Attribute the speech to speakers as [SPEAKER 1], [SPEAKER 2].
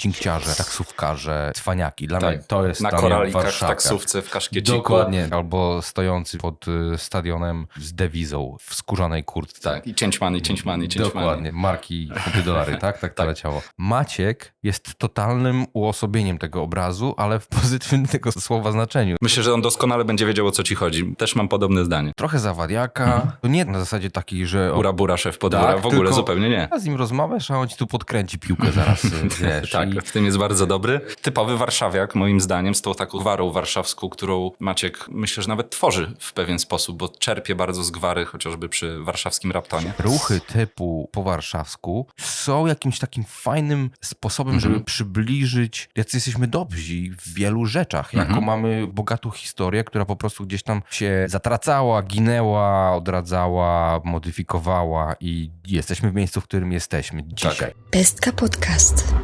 [SPEAKER 1] cinkciarze, taksówkarze, cwaniaki. Dla
[SPEAKER 2] Tak.
[SPEAKER 1] mnie to jest
[SPEAKER 2] Na koralikach, w
[SPEAKER 1] Warszawka.
[SPEAKER 2] taksówce, w kaszkieciku.
[SPEAKER 1] Dokładnie. Albo stojący pod y, stadionem z dewizą w skórzanej kurtce.
[SPEAKER 2] Tak, i cięćmany, cięćmany, cięćmany.
[SPEAKER 1] Dokładnie, marki funty dolary, tak? Tak to
[SPEAKER 2] Tak.
[SPEAKER 1] leciało. Maciek jest totalnym uosobieniem tego obrazu, ale w pozytywnym tego słowa znaczeniu.
[SPEAKER 2] Myślę, że on doskonale będzie wiedział, o co ci chodzi. Też mam podobne zdanie.
[SPEAKER 1] Trochę zawadiaka, to nie na zasadzie takiej, że...
[SPEAKER 2] Ura bura, szef podwóra.
[SPEAKER 1] Tak,
[SPEAKER 2] w ogóle
[SPEAKER 1] tylko-
[SPEAKER 2] zupełnie nie.
[SPEAKER 1] A z nim rozmawiasz, a on ci tu podkręci piłkę zaraz, wiesz.
[SPEAKER 2] Tak,
[SPEAKER 1] i-
[SPEAKER 2] w tym jest bardzo dobry. Typowy warszawiak, moim zdaniem, z tą taką gwarą warszawską, którą Maciek myślę, że nawet tworzy w pewien sposób, bo czerpie bardzo z gwary, chociażby przy warszawskim raptonie.
[SPEAKER 1] Ruchy typu po warszawsku są jakimś takim fajnym sposobem,
[SPEAKER 2] Mhm.
[SPEAKER 1] żeby przybliżyć, jacy jesteśmy dobrzy w wielu rzeczach. Jaką
[SPEAKER 2] Mhm.
[SPEAKER 1] mamy bogatą historię, która po prostu gdzieś tam się zatracała, ginęła, odradzała, modyfikowała i jesteśmy w miejscu, w którym jesteśmy dzisiaj.
[SPEAKER 2] Tak.
[SPEAKER 3] Pestka Podcast.